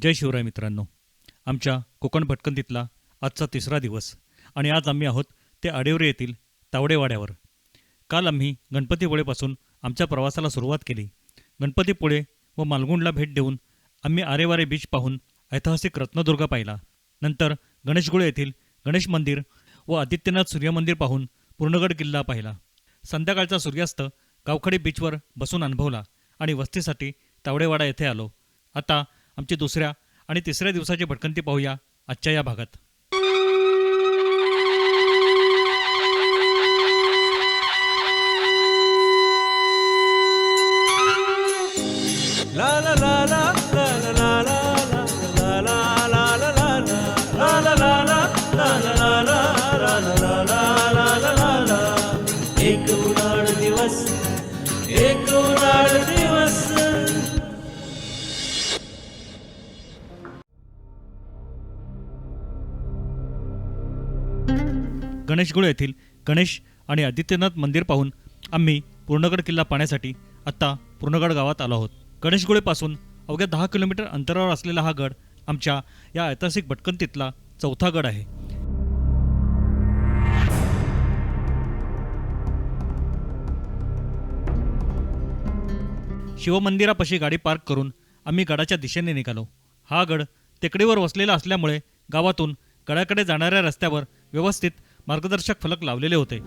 जय शिवराय मित्रांनो. आमच्या कोकण भटकंतीतला आजचा तिसरा दिवस आणि आज आम्ही आहोत ते आडेवरे येथील तावडेवाड्यावर. काल आम्ही गणपतीपुळेपासून आमच्या प्रवासाला सुरुवात केली. गणपतीपुळे व मालगुंडला भेट देऊन आम्ही आरेवारे बीच पाहून ऐतिहासिक रत्नदुर्ग पाहिला. नंतर गणेशगुळे येथील गणेश मंदिर व आदित्यनाथ सूर्यमंदिर पाहून पूर्णगड किल्ला पाहिला. संध्याकाळचा सूर्यास्त गावखडी बीचवर बसून अनुभवला आणि वस्तीसाठी तावडेवाडा येथे आलो. आता आमची दुसऱ्या आणि तिसऱ्या दिवसाची भटकंती पाहूया आजच्या या भागात. एक उन्हाळ दिवस एक गणेशगुळे येथील गणेश आणि आदित्यनाथ मंदिर पाहून आम्ही पूर्णगड किल्ला पाहण्यासाठी आत्ता पूर्णगड गावात आलो आहोत. गणेशगुळेपासून अवघ्या दहा किलोमीटर अंतरावर असलेला हा गड आमच्या या ऐतिहासिक भटकंतीतला चौथा गड आहे. शिवमंदिरापाशी गाडी पार्क करून आम्ही गडाच्या दिशेने निघालो. हा गड टेकडीवर वसलेला असल्यामुळे गावातून गडाकडे जाणाऱ्या रस्त्यावर व्यवस्थित मार्गदर्शक फलक लावलेले होते.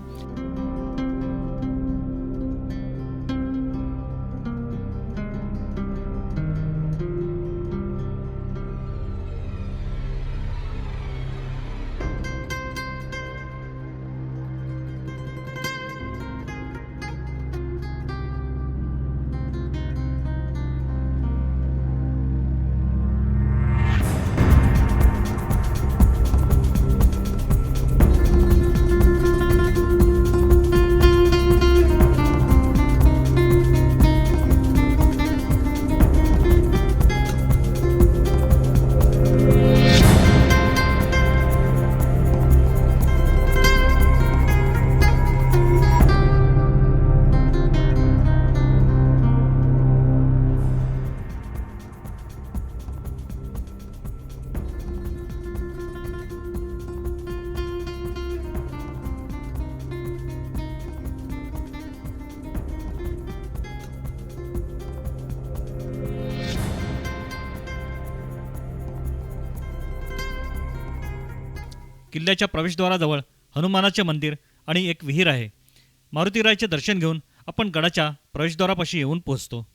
किल्ल्याच्या प्रवेशद्वाराजवळ हनुमानाचे मंदिर आणि एक विहीर आहे. मारुतीरायचे दर्शन घेऊन आपण गडाच्या प्रवेशद्वारापाशी येऊन पोहोचतो.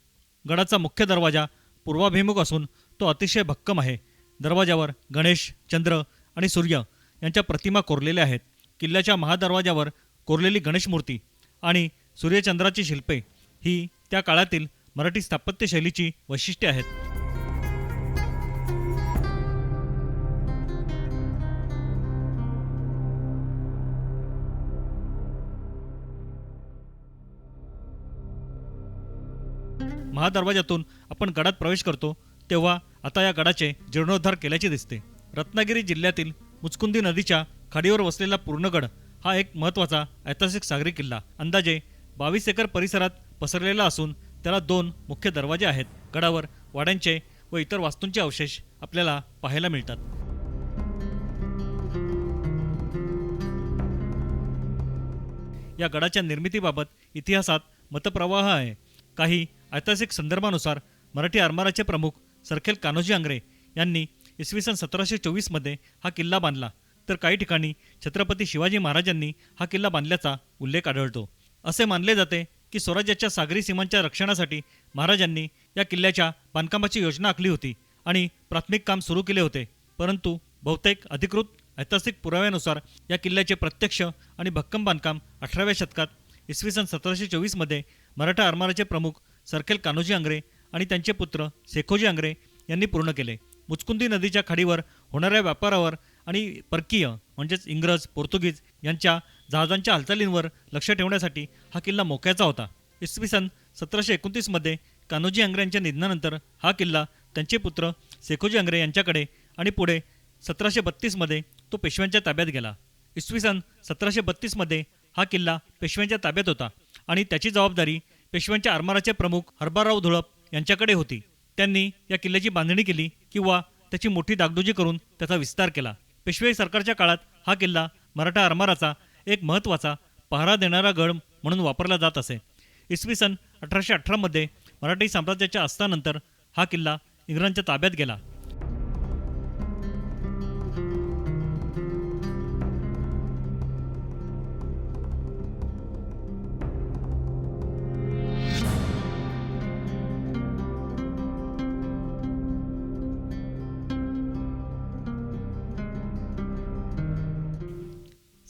गडाचा मुख्य दरवाजा पूर्वाभिमुख असून तो अतिशय भक्कम आहे. दरवाजावर गणेश चंद्र आणि सूर्य यांच्या प्रतिमा कोरलेल्या आहेत. किल्ल्याच्या महादरवाजावर कोरलेली गणेश मूर्ती आणि सूर्यचंद्राची शिल्पे ही त्या काळातील मराठी स्थापत्यशैलीची वैशिष्ट्ये आहेत. महादरवाजातून आपण गडात प्रवेश करतो तेव्हा आता या गडाचे जीर्णोद्धार केल्याचे दिसते. रत्नागिरी जिल्ह्यातील मुचकुंदी नदीच्या खाडीवर वसलेला पूर्णगड हा एक महत्त्वाचा ऐतिहासिक सागरी किल्ला. अंदाजे बावीस एकर परिसरात पसरलेला असून त्याला दोन मुख्य दरवाजे आहेत. गडावर वाड्यांचे व इतर वास्तूंचे अवशेष आपल्याला पाहायला मिळतात. या गडाच्या निर्मितीबाबत इतिहासात मतप्रवाह आहे. काही ऐतिहासिक संदर्भानुसार मराठी आरमाराचे प्रमुख सरखेल कान्होजी आंग्रे यांनी इसवी सन सतराशे चोवीसमध्ये हा किल्ला बांधला. तर काही ठिकाणी छत्रपती शिवाजी महाराजांनी हा किल्ला बांधल्याचा उल्लेख आढळतो. असे मानले जाते की स्वराज्याच्या सागरी सीमांच्या रक्षणासाठी महाराजांनी या किल्ल्याच्या बांधकामाची योजना आखली होती आणि प्राथमिक काम सुरू केले होते. परंतु बहुतेक अधिकृत ऐतिहासिक पुराव्यानुसार या किल्ल्याचे प्रत्यक्ष आणि भक्कम बांधकाम अठराव्या शतकात इसवी सन सतराशे चोवीसमध्ये मराठा आरमाराचे प्रमुख सरखेल कान्होजी आंग्रे आणि त्यांचे पुत्र शेखोजी आंग्रे यांनी पूर्ण केले. मुचकुंदी नदीच्या खाडीवर होणाऱ्या व्यापारावर आणि परकीय म्हणजेच इंग्रज पोर्तुगीज यांच्या जहाजांच्या हालचालींवर लक्ष ठेवण्यासाठी हा किल्ला मोक्याचा होता. इसवी सन सतराशे एकोणतीसमध्ये कान्होजी आंग्रे यांच्या निधनानंतर हा किल्ला त्यांचे पुत्र शेखोजी आंग्रे यांच्याकडे आणि पुढे सतराशे बत्तीसमध्ये तो पेशव्यांच्या ताब्यात गेला. इसवी सन सतराशे बत्तीसमध्ये हा किल्ला पेशव्यांच्या ताब्यात होता आणि त्याची जबाबदारी पेशव्यांच्या आरमाराचे प्रमुख हरबाराव धुळप यांच्याकडे होती. त्यांनी या किल्ल्याची बांधणी केली किंवा त्याची मोठी दागदुजी करून त्याचा विस्तार केला. पेशवे सरकारच्या काळात हा किल्ला मराठा आरमाराचा एक महत्त्वाचा पहारा देणारा गड म्हणून वापरला जात असे. इसवी सन अठराशे अठरामध्ये मराठी साम्राज्याच्या अस्तानंतर हा किल्ला इंग्रजांच्या ताब्यात गेला.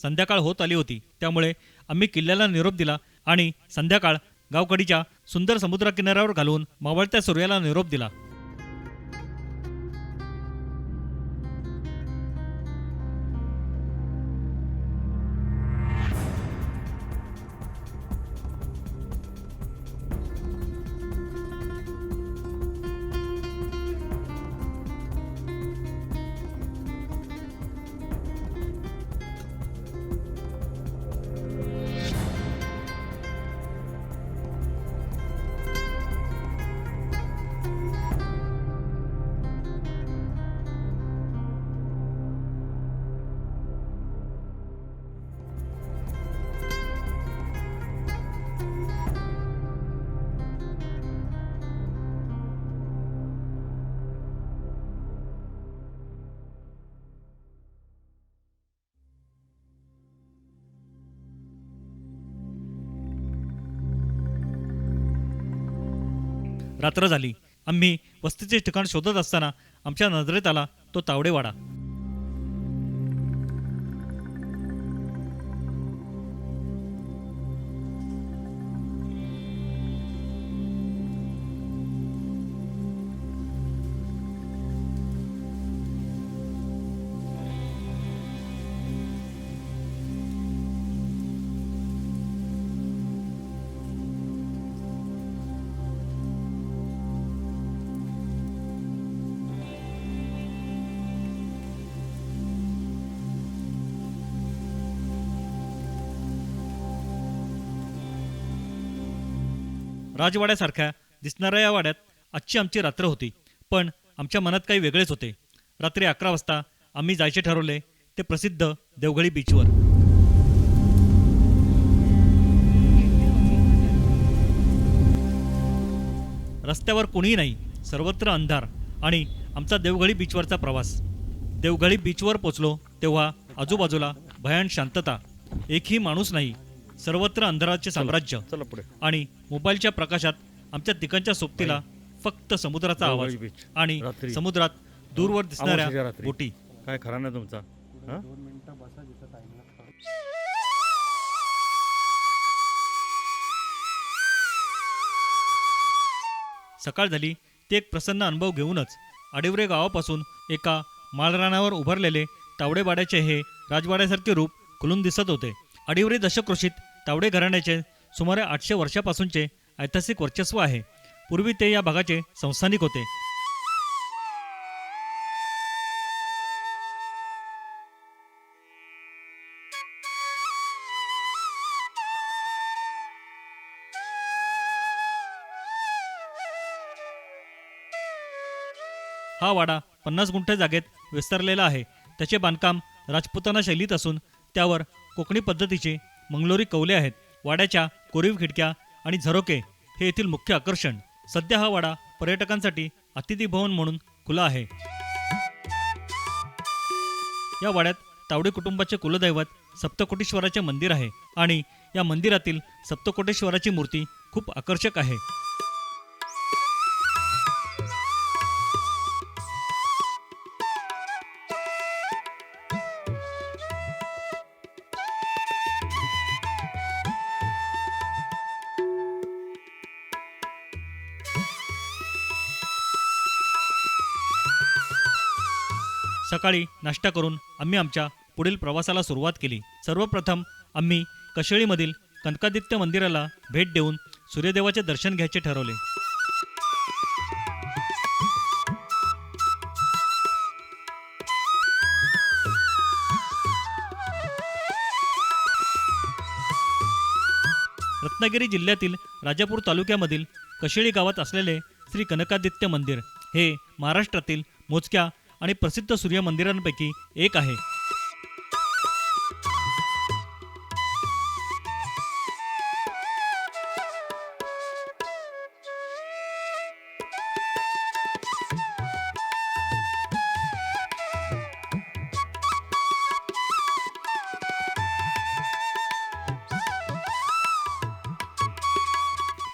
संध्याकाळ होत आली होती. त्यामुळे आम्ही किल्ल्याला निरोप दिला आणि संध्याकाळ गावकडीच्या सुंदर समुद्रकिनाऱ्यावर घालून मावळत्या सूर्याला निरोप दिला. रात्र झाली. आम्ही वस्तीचे ठिकाण शोधत असताना आमच्या नजरेत आला तो तावडेवाडा. राजवाड्यासारख्या दिसणाऱ्या या वाड्यात आजची आमची रात्र होती. पण आमच्या मनात काही वेगळेच होते. रात्री अकरा वाजता आम्ही जायचे ठरवले ते प्रसिद्ध देवगळी बीचवर रस्त्यावर कोणीही नाही सर्वत्र अंधार आणि आमचा देवगळी बीचवरचा प्रवास. देवगळी बीचवर पोचलो तेव्हा आजूबाजूला भयान शांतता. एकही माणूस नाही सर्वत्र अंधाराचे साम्राज्य आणि मोबाईलच्या प्रकाशात आमच्या तिकांच्या सोबतीला फक्त समुद्राचा आवाज बीच. आणि रात्री. समुद्रात दूरवर दिसणाऱ्या रात्री. बोटी काय खरा नाही तुमचा हा? सकाळ झाली ते एक प्रसन्न अनुभव घेऊनच आडिवरे गावापासून एका माळरानावर उभारलेले तावडेवाड्याचे हे राजवाड्यासारखे रूप खुलून दिसत होते आडिवरे दशकृषीत तावडे घराण्याचे सुमारे आठशे वर्षापासूनचे ऐतिहासिक वर्चस्व आहे. पूर्वी ते या भागाचे संस्थानिक होते. हा वाडा पन्नास गुंठे जागेत विस्तारलेला आहे. त्याचे बांधकाम राजपुताना शैलीत असून त्यावर कोकणी पद्धतीचे मंगलोरी कौले आहेत. वाड्याच्या कोरीव खिडक्या आणि झरोके हे येथील मुख्य आकर्षण. सध्या हा वाडा पर्यटकांसाठी अतिथी भवन म्हणून खुला आहे. या वाड्यात तावडे कुटुंबाचे कुलदैवत सप्तकोटेश्वराचे मंदिर आहे आणि या मंदिरातील सप्तकोटेश्वराची मूर्ती खूप आकर्षक आहे. सकाळी नाश्ता करून आम्ही आमच्या पुढील प्रवासाला सुरुवात केली. सर्वप्रथम आम्ही कशेळीमधील कनकादित्य मंदिराला भेट देऊन सूर्यदेवाचे दर्शन घ्यायचे ठरवले. रत्नागिरी जिल्ह्यातील राजापूर तालुक्यामधील कशेळी गावात असलेले श्री कनकादित्य मंदिर हे महाराष्ट्रातील मोजक्या आणि प्रसिद्ध सूर्य मंदिरांपैकी एक आहे.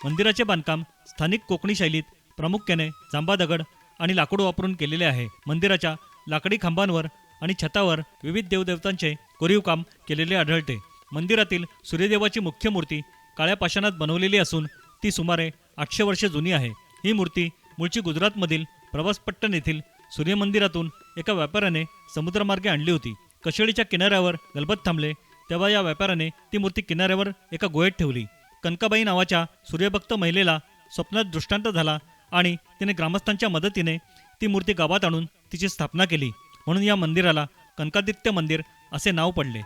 मंदिराचे बांधकाम स्थानिक कोकणी शैलीत प्रामुख्याने जांबा दगड आणि लाकूड वापरून केलेले आहे. मंदिराच्या लाकडी खांबांवर आणि छतावर विविध देवदेवतांचे कोरीव काम केलेले आढळते. मंदिरातील सूर्यदेवाची मुख्य मूर्ती काळ्या पाषाणात बनवलेली असून ती सुमारे आठशे वर्षे जुनी आहे. ही मूर्ती मूळची गुजरातमधील प्रवासपट्टण येथील सूर्यमंदिरातून एका व्यापाऱ्याने समुद्रमार्गे आणली होती. कशेळीच्या किनाऱ्यावर गलबत थांबले तेव्हा या व्यापाऱ्याने ती मूर्ती किनाऱ्यावर एका गोयेत ठेवली. कनकाबाई नावाच्या सूर्यभक्त महिलेला स्वप्नात दृष्टांत झाला आणि तिने ग्रामस्थांच्या मदतीने ती मूर्ती गावात आणून तिची स्थापना केली. म्हणून या मंदिराला कनकादित्य मंदिर असे नाव पडले.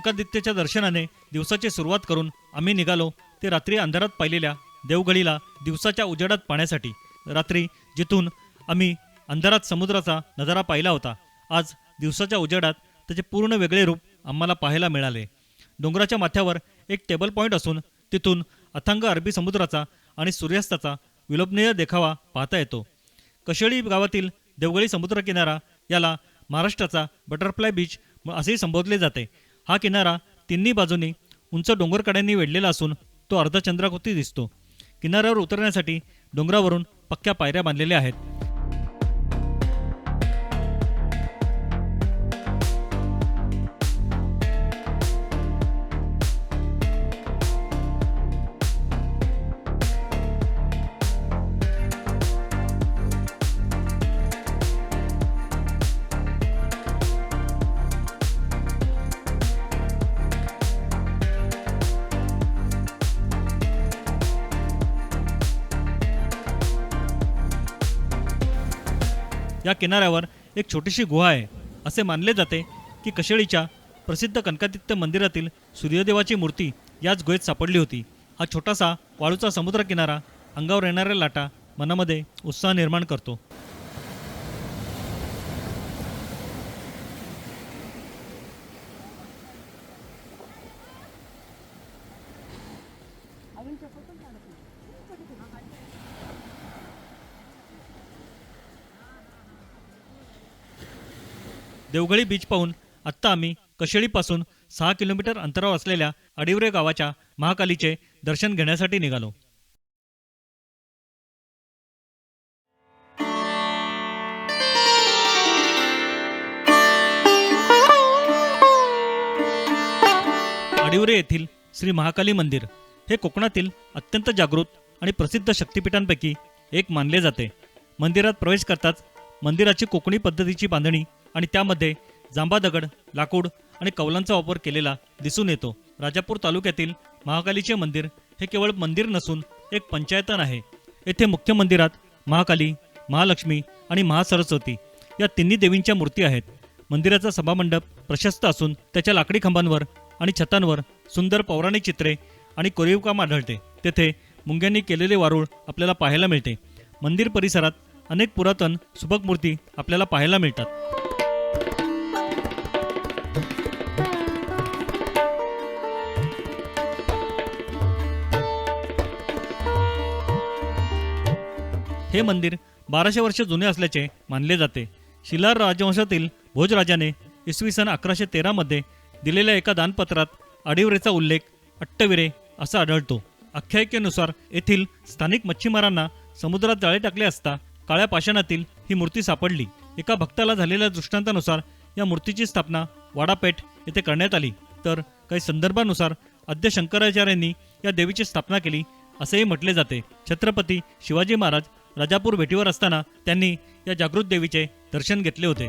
कनकादित्यच्या दर्शनाने दिवसाची सुरुवात करून आम्ही निघालो ते रात्री अंधारात पाहिलेल्या देवगडीला दिवसाच्या उजेडात पाहण्यासाठी. रात्री जिथून आम्ही अंधारात समुद्राचा नजारा पाहिला होता आज दिवसाच्या उजेडात त्याचे पूर्ण वेगळे रूप आम्हाला पाहायला मिळाले. डोंगराच्या माथ्यावर एक टेबल पॉईंट असून तिथून अथांग अरबी समुद्राचा आणि सूर्यास्ताचा विलोभनीय देखावा पाहता येतो. कशेळी गावातील देवगळी समुद्रकिनारा याला महाराष्ट्राचा बटरफ्लाय बीच असेही संबोधले जाते. हा किनारा तिन्ही बाजूनी उंच डोंगरकड्यांनी वेढलेला असून तो अर्धचंद्राकृती दिसतो. किनाऱ्यावर उतरण्यासाठी डोंगरावरून पक्क्या पायऱ्या बांधलेल्या आहेत. किनाऱ्यावर एक छोटीशी गुहा आहे. असे मानले जाते की कशेळीच्या प्रसिद्ध कनकादित्य मंदिरातील सूर्यदेवाची मूर्ती याच गुहेत सापडली होती. हा छोटासा वाळूचा समुद्र किनारा अंगावर येणाऱ्या लाटा मनामध्ये उत्साह निर्माण करतो. देवगळी बीच पाहून आत्ता आम्ही कशेळीपासून सहा किलोमीटर अंतरावर असलेल्या अडिवरे गावाच्या महाकालीचे दर्शन घेण्यासाठी निघालो. अडिवरे येथील श्री महाकाली मंदिर हे कोकणातील अत्यंत जागृत आणि प्रसिद्ध शक्तिपीठांपैकी एक मानले जाते. मंदिरात प्रवेश करताच मंदिराची कोकणी पद्धतीची बांधणी आणि त्यामध्ये जांबा दगड लाकूड आणि कौलांचा वापर केलेला दिसून येतो. राजापूर तालुक्यातील महाकालीचे मंदिर हे केवळ मंदिर नसून एक पंचायतन आहे. येथे मुख्य मंदिरात महाकाली महालक्ष्मी आणि महासरस्वती या तिन्ही देवींच्या मूर्ती आहेत. मंदिराचा सभामंडप प्रशस्त असून त्याच्या लाकडी खांबांवर आणि छतांवर सुंदर पौराणिक चित्रे आणि कोरीवकाम आढळते. तेथे मुंग्यांनी केलेले वारूळ आपल्याला पाहायला मिळते. मंदिर परिसरात अनेक पुरातन सुबक मूर्ती आपल्याला पाहायला मिळतात. हे मंदिर बाराशे वर्ष जुने असल्याचे मानले जाते. शिलार राजवंशातील भोजराजाने इसवी सन अकराशे तेरामध्ये दिलेल्या एका दानपत्रात अडिवरेचा उल्लेख अट्टविरे असा आढळतो. आख्यायिकेनुसार येथील स्थानिक मच्छीमारांना समुद्रात जाळे टाकले असता काळ्या पाषाणातील ही मूर्ती सापडली. एका भक्ताला झालेल्या दृष्टांतानुसार या मूर्तीची स्थापना वाडापेठ येथे करण्यात आली. तर काही संदर्भानुसार आद्य शंकराचार्यांनी या देवीची स्थापना केली असेही म्हटले जाते. छत्रपती शिवाजी महाराज राजापूर भेटीवर असताना त्यांनी या जागृत देवीचे दर्शन घेतले होते.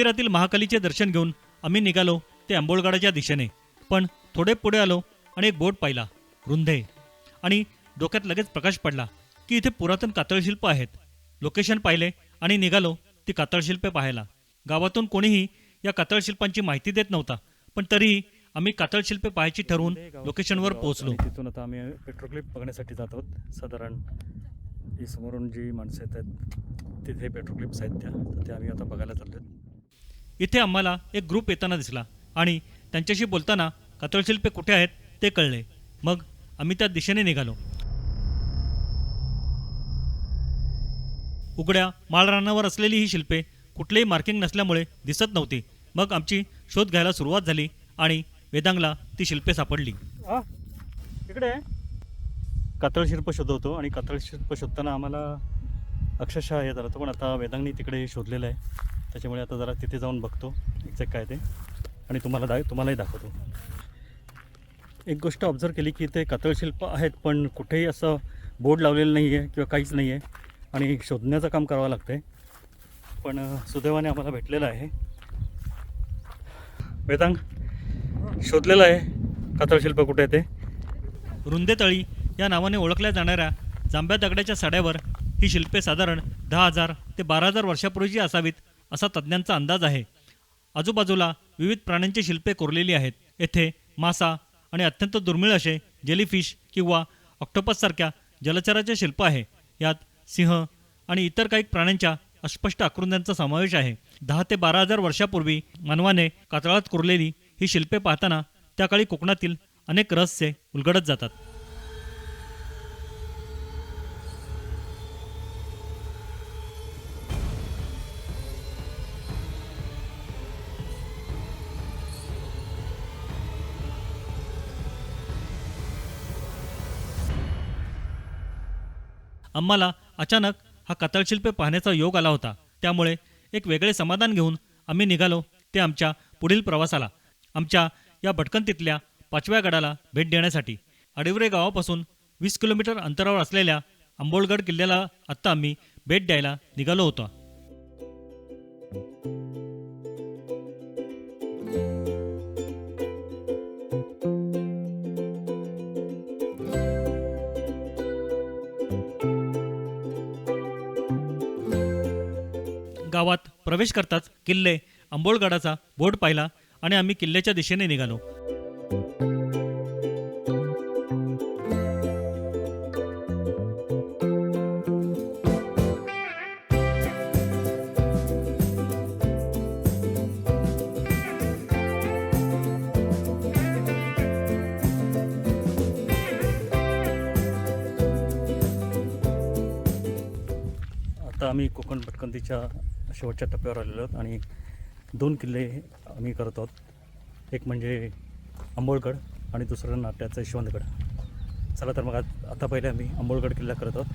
मंदिरातील महाकालीचे दर्शन घेऊन आम्ही निघालो ते आंबोळगडाच्या दिशेने. पण थोडे पुढे आलो आणि एक बोट पाहिला रुंदे आणि डोक्यात लगेच प्रकाश पडला की इथे पुरातन कातळशिल्प आहेत. लोकेशन पाहिले आणि निघालो ती कातळशिल्पे पाहायला. गावातून कोणीही या कातळशिल्पांची माहिती देत नव्हता पण तरीही आम्ही कातळशिल्पे पाहायची ठरवून लोकेशनवर पोहोचलो. तिथून आता आम्ही पेट्रोल क्लिप बघण्यासाठी जात आहोत. साधारण ही समोरून जी माणसं येत आहेत तिथे पेट्रोक्लिप्स आहेत त्या तर आम्ही आता बघायला चाललो इथे आम्हाला एक ग्रुप येताना दिसला आणि त्यांच्याशी बोलताना कातळशिल्पे कुठे आहेत ते कळले. मग आम्ही त्या दिशेने निघालो. उघड्या माळरानावर असलेली ही शिल्पे कुठलेही मार्किंग नसल्यामुळे दिसत नव्हती. मग आमची शोध घ्यायला सुरुवात झाली आणि वेदांगला ती शिल्पे सापडली. इकडे. कातळ शिल्प शोधवतो आणि कातळ शिल्प शोधताना आम्हाला अक्षरशः हे झालं होतं पण आता वेदांगनी तिकडे शोधलेलं आहे. त्याच्यामुळे आता जरा तिथे जाऊन बघतो एक्झॅक्ट काय ते. आणि तुम्हाला दा तुम्हालाही दाखवतो. एक गोष्ट ऑब्झर्व केली की ते कातळशिल्प आहेत पण कुठेही असं बोर्ड लावलेलं नाही आहे किंवा काहीच नाही आहे आणि शोधण्याचं काम करावं लागतं आहे पण सुदैवाने आम्हाला भेटलेलं आहे. वेदांग शोधलेलं आहे कातळशिल्प कुठे आहे ते? रुंदेतळी या नावाने ओळखल्या जाणाऱ्या जांभ्या दगडाच्या साड्यावर ही शिल्पे साधारण दहा हजार ते बारा हजार वर्षापूर्वीची असावीत. असा तज्ज्ञांचा अंदाज आहे. आजूबाजूला विविध प्राण्यांची शिल्पे कोरलेली आहेत. येथे मासा आणि अत्यंत दुर्मिळ असे जेलीफिश किंवा ऑक्टोपससारख्या जलचराचे शिल्प आहे. यात सिंह आणि इतर काही प्राण्यांच्या अस्पष्ट आकृत्यांचा समावेश आहे. दहा ते बारा हजार वर्षापूर्वी मानवाने कातळात कोरलेली ही शिल्पे पाहताना त्या काळी कोकणातील अनेक रहस्य उलगडत जातात. आम्हाला अचानक हा कातळशिल्पे पाहण्याचा योग आला होता. त्यामुळे एक वेगळे समाधान घेऊन आम्ही निघालो. ते आमच्या पुढील प्रवासाला आमच्या या भटकंतीतल्या पाचव्या गडाला भेट देण्यासाठी. अडिवरे गावापासून वीस किलोमीटर अंतरावर असलेल्या आंबोळगड किल्ल्याला आत्ता आम्ही भेट द्यायला निघालो होतो. गावात प्रवेश करताच किल्ले आंबोळगडाचा बोर्ड पाहिला आणि आम्ही किल्ल्याच्या दिशेने निघालो. आता आम्ही कोकण भटकंतीच्या शेवटच्या टप्प्यावर आलेलो आहोत आणि दोन किल्ले आम्ही करत आहोत. एक म्हणजे आंबोळगड आणि दुसरं नाट्याचं यशवंतगड चला तर मग आता पहिले आम्ही आंबोळगड किल्ला करत आहोत.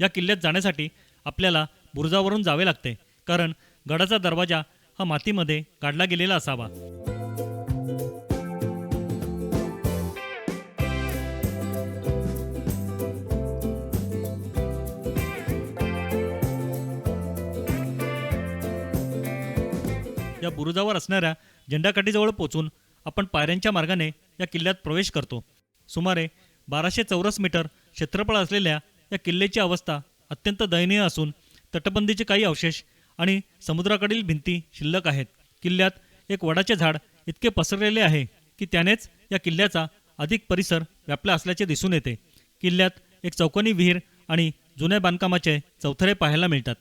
या किल्ल्यात जाण्यासाठी आपल्याला बुरुजावरून जावे लागते कारण गडाचा दरवाजा हा मातीमध्ये काढला गेलेला असावा. या बुरुजावर असणाऱ्या झेंडाकाठीजवळ पोचून आपण पायऱ्यांच्या मार्गाने या किल्ल्यात प्रवेश करतो. सुमारे बाराशे चौरस मीटर क्षेत्रफळ असलेल्या या किल्ल्याची अवस्था अत्यंत दयनीय असून तटबंदीचे काही अवशेष आणि समुद्राकडील भिंती शिल्लक आहेत. किल्ल्यात एक वडाचे झाड इतके पसरलेले आहे की त्यानेच या किल्ल्याचा अधिक परिसर व्यापला असल्याचे दिसून येते. किल्ल्यात एक चौकोनी विहीर आणि जुन्या बांधकामाचे चौथरे पाहायला मिळतात.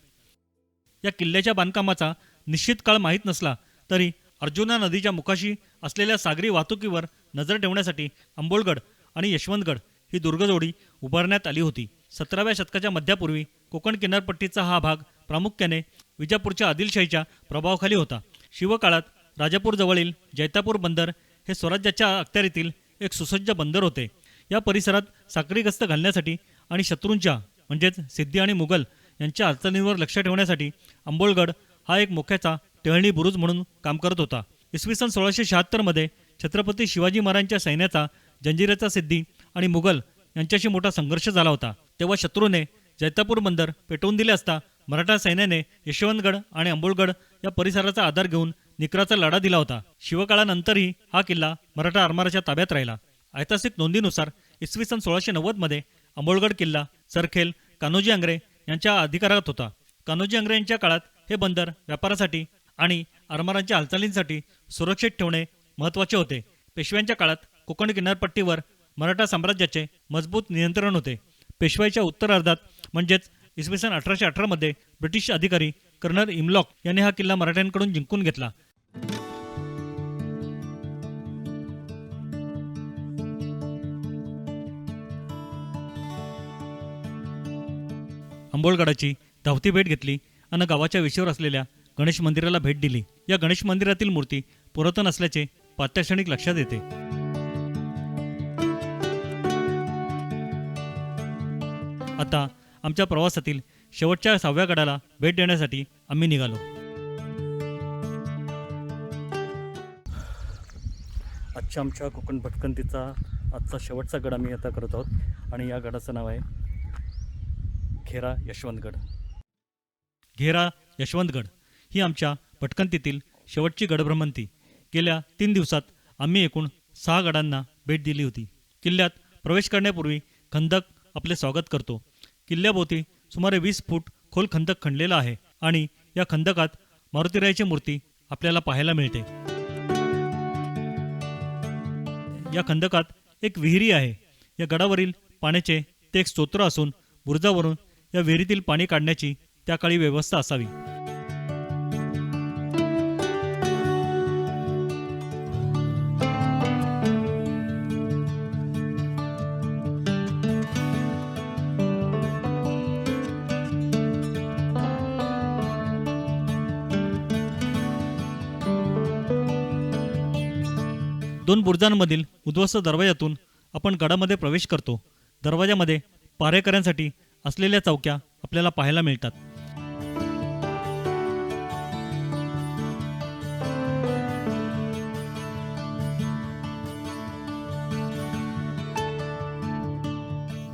या किल्ल्याच्या बांधकामाचा निश्चित काळ माहीत नसला तरी अर्जुना नदीच्या मुखाशी असलेल्या सागरी वाहतुकीवर नजर ठेवण्यासाठी आंबोलगड आणि यशवंतगड ही दुर्गजोडी उभारण्यात आली होती. सतराव्या शतकाच्या मध्यापूर्वी कोकण किनारपट्टीचा हा भाग प्रामुख्याने विजापूरच्या आदिलशाहीच्या प्रभावाखाली होता. शिवकाळात राजापूरजवळील जैतापूर बंदर हे स्वराज्याच्या अखत्यारीतील एक सुसज्ज बंदर होते. या परिसरात साखरी गस्त घालण्यासाठी आणि शत्रूंच्या म्हणजेच सिद्धी आणि मुघल यांच्या अडचणींवर लक्ष ठेवण्यासाठी आंबोलगड हा एक मोक्याचा टेहळणी बुरुज म्हणून काम करत होता. इसवी सन सोळाशे शहात्तरमध्ये छत्रपती शिवाजी महाराजांच्या सैन्याचा जंजिरेचा सिद्धी आणि मुघल यांच्याशी मोठा संघर्ष झाला होता. तेव्हा शत्रूने जैतापूर बंदर पेटवून दिले असता मराठा सैन्याने यशवंतगड आणि अंबोळगड या परिसराचा आधार घेऊन निकराचा लढा दिला होता. शिवकाळानंतरही हा किल्ला मराठा आरमाराच्या ताब्यात राहिला. ऐतिहासिक नोंदीनुसार इसवी सन सोळाशे नव्वदमध्ये अंबोळगड किल्ला सरखेल कान्होजी आंग्रे यांच्या अधिकारात होता. कान्होजी आंग्रे यांच्या काळात हे बंदर व्यापारासाठी आणि आरमारांच्या हालचालींसाठी सुरक्षित ठेवणे महत्त्वाचे होते. पेशव्यांच्या काळात कोकण किनारपट्टीवर मराठा साम्राज्याचे मजबूत नियंत्रण होते. पेशवाईच्या उत्तरार्धात म्हणजेच इसवी सन अठराशे अठरामध्ये ब्रिटिश अधिकारी कर्नल इमलॉक यांनी हा किल्ला मराठ्यांकडून जिंकून घेतला. अंबोळगडाची धावती भेट घेतली आणि गावाच्या विषयावर असलेल्या गणेश मंदिराला भेट दिली. या गणेश मंदिरातील मूर्ती पुरातन असल्याचे पात्याक्षणिक लक्षात येते. आता आमच्या प्रवासातील शेवटच्या सहाव्या गडाला भेट देण्यासाठी आम्ही निघालो. आजच्या आमच्या कोकण भटकंतीचा आजचा शेवटचा गड आम्ही आता करत आहोत. आणि या गडाचं नाव आहे खेरा यशवंतगड. घेरा यशवंतगड ही आमच्या भटकंतीतील शेवटची गडभ्रमंती. गेल्या तीन दिवसात आम्ही एकूण सहा गडांना भेट दिली होती. किल्ल्यात प्रवेश करण्यापूर्वी खंदक आपले स्वागत करतो. किल्ल्याभोवती सुमारे वीस फूट खोल खंदक खणलेला आहे आणि या खंदकात मारुतीरायाची मूर्ती आपल्याला पाहायला मिळते. या खंदकात एक विहिरी आहे. या गडावरील पाण्याचे ते एक स्तोत्र असून बुरुजावरून या विहिरीतील पाणी काढण्याची त्या काळी व्यवस्था असावी. दोन बुर्जांमधील उद्ध्वस्त दरवाजातून आपण गडामध्ये प्रवेश करतो. दरवाजामध्ये पारेकऱ्यांसाठी असलेल्या चौक्या आपल्याला पाहायला मिळतात.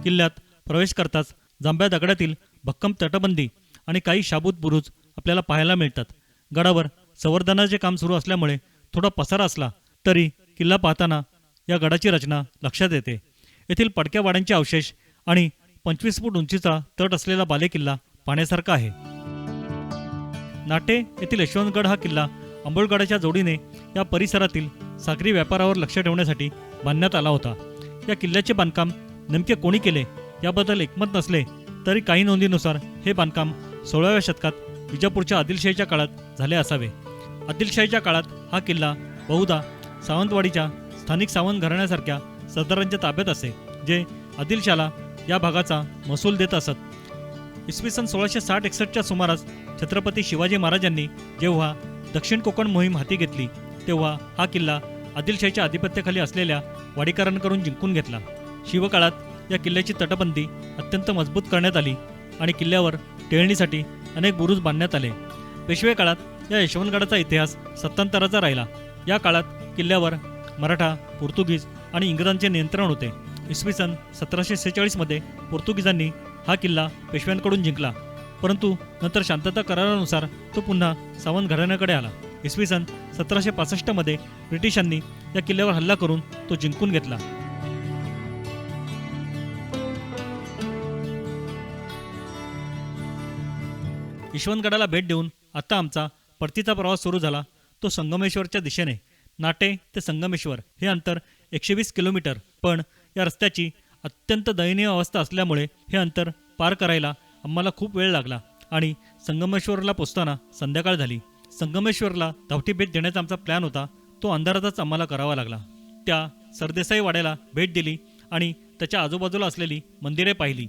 किल्ल्यात प्रवेश करताच जांभ्या दगडातील भक्कम तटबंदी आणि काही शाबूत बुरुज आपल्याला पाहायला मिळतात. गडावर संवर्धनाचे काम सुरू असल्यामुळे थोडा पसारा असला तरी किल्ला पाहताना या गडाची रचना लक्षात येते. येथील पडक्या वाड्यांचे अवशेष आणि पंचवीस फूट उंचीचा तट असलेला बालेकिल्ला पाहण्यासारखा आहे. नाटे येथील यशवंतगड हा किल्ला आंबोळगडाच्या जोडीने या परिसरातील सागरी व्यापारावर लक्ष ठेवण्यासाठी बांधण्यात आला होता. या किल्ल्याचे बांधकाम नेमके कोणी केले याबद्दल एकमत नसले तरी काही नोंदीनुसार हे बांधकाम सोळाव्या शतकात विजापूरच्या आदिलशाहीच्या काळात झाले असावे. आदिलशाहीच्या काळात हा किल्ला बहुधा सावंतवाडीच्या स्थानिक सावंत घराण्यासारख्या सरदारांच्या ताब्यात असे जे आदिलशाला या भागाचा महसूल देत असत. इसवी सन सोळाशे साठ एकसष्टच्या सुमारास छत्रपती शिवाजी महाराजांनी जेव्हा दक्षिण कोकण मोहीम हाती घेतली तेव्हा हा किल्ला आदिलशाहीच्या आधिपत्याखाली असलेल्या वाडीकरांकडून जिंकून घेतला. शिवकाळात या किल्ल्याची तटबंदी अत्यंत मजबूत करण्यात आली आणि किल्ल्यावर टेळणीसाठी अनेक बुरुज बांधण्यात आले. पेशवे काळात या यशवंतगडाचा इतिहास सत्तांतराचा राहिला. या काळात किल्ल्यावर मराठा पोर्तुगीज आणि इंग्रजांचे नियंत्रण होते. इसवी सन सतराशे सेहेचाळीसमध्ये पोर्तुगीजांनी हा किल्ला पेशव्यांकडून जिंकला. परंतु नंतर शांतता करारानुसार तो पुन्हा सावंत घराण्याकडे आला. इसवी सन सतराशे पासष्टमध्ये ब्रिटिशांनी या किल्ल्यावर हल्ला करून तो जिंकून घेतला. यशवंतगडाला भेट देऊन आता आमचा परतीचा प्रवास सुरू झाला. तो संगमेश्वरच्या दिशेने. नाटे ते संगमेश्वर हे अंतर एकशे वीस किलोमीटर. पण या रस्त्याची अत्यंत दयनीय अवस्था असल्यामुळे हे अंतर पार करायला आम्हाला खूप वेळ लागला आणि संगमेश्वरला पोचताना संध्याकाळ झाली. संगमेश्वरला धावती भेट देण्याचा आमचा प्लॅन होता. तो अंधारातच आम्हाला करावा लागला. त्या सरदेसाई वाड्याला भेट दिली आणि त्याच्या आजूबाजूला असलेली मंदिरे पाहिली.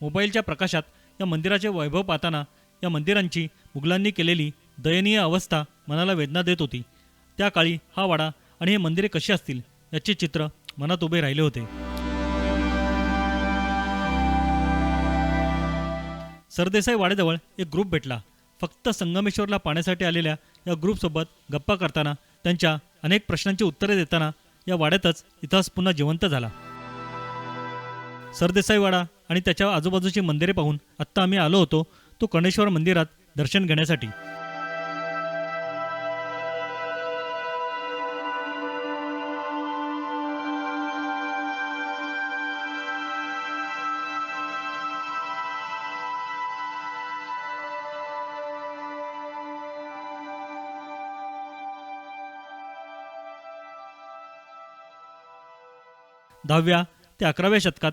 मोबाईलच्या प्रकाशात या मंदिराचे वैभव पाहताना या मंदिरांची मुघलांनी केलेली दयनीय अवस्था मनाला वेदना देत होती. त्या काळी हा वाडा आणि हे मंदिरे कशी असतील याचे चित्र मनात उभे राहिले होते. सरदेसाई वाड्याजवळ एक ग्रुप भेटला. फक्त संगमेश्वरला पाण्यासाठी आलेल्या या ग्रुपसोबत गप्पा करताना त्यांच्या अनेक प्रश्नांची उत्तरे देताना या वाड्यातच इतिहास पुन्हा जिवंत झाला. सरदेसाई वाडा आणि त्याच्या आजूबाजूची मंदिरे पाहून आत्ता आम्ही आलो होतो तो कणेश्वर मंदिरात दर्शन घेण्यासाठी. दहाव्या ते अकराव्या शतकात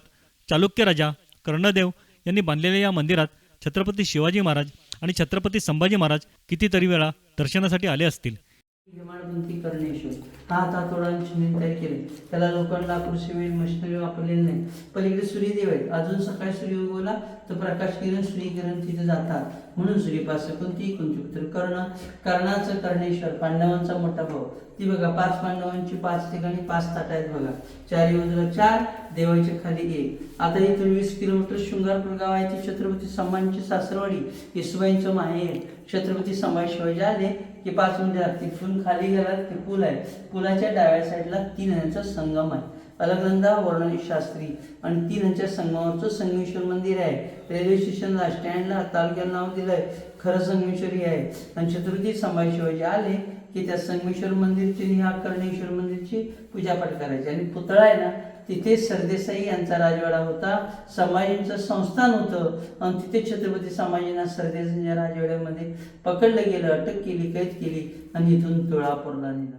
चालुक्य राजा कर्णदेव यांनी बांधलेल्या या मंदिरात छत्रपती शिवाजी महाराज आणि छत्रपती संभाजी महाराज कितीतरी वेळा दर्शनासाठी आले असतील. हेमाडपंथी कर्णेश्वर हा हातातोडांची तयार केली. त्याला लोकांना लाकूड वेळ मशिनरी वापरलेली नाही. पलीकडे सूर्यदेव आहेत. अजून सकाळी सूर्य उगवला तर प्रकाश किरण सूर्यकिरण तिथे जातात. म्हणून सूर्यपास कोणती कोणती कर्ण कर्णाचं कर्णेश्वर पांडवांचा मोठा भाऊ. ती बघा पाच पांडवांची पाच ठिकाणी पाच ताट आहेत बघा. चारी बाजूला चार देवाच्या खाली एक. आता इथून वीस किलोमीटर शृंगारपूर गाव आहे ती छत्रपती संभाजीची सासरवाडी. येसुबाईंचं माहेर. छत्रपती संभाजी शिवाजी आले की पाच मिनिटं तिथून खाली गेलात ते पूल आहे. पुलाच्या डाव्या साईडला तीन ह्यांचा संगम आहे. अलगनंदा वर्णनी शास्त्री आणि तीन ह्यांच्या संगमावरचं संगमेश्वर मंदिर आहे. रेल्वे स्टेशनला स्टँडला तालुक्याला नाव दिलंय. खरं संगमेश्वरी आहे. आणि चतुर्थी संभाजी शिवाजी आले की त्या संगमेश्वर मंदिरची आणि ह्या कर्णेश्वर मंदिरची पूजापाठ करायची. आणि पुतळा आहे ना तिथे सरदेसाई यांचा राजवाडा होता संभाजींचं संस्थान होतं. आणि तिथे छत्रपती संभाजींना सरदेसाईंच्या राजवाड्यामध्ये पकडलं गेलं अटक केली कैद केली आणि इथून तुळापूरला नेलं.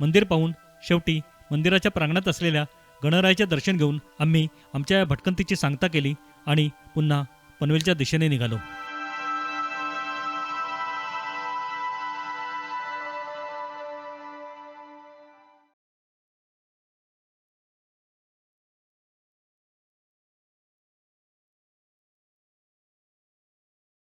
मंदिर पाहून शेवटी मंदिराच्या प्रांगणात असलेल्या गणरायाचे दर्शन घेऊन आम्ही आमच्या या भटकंतीची सांगता केली आणि पुन्हा पनवेलच्या दिशेने निघालो.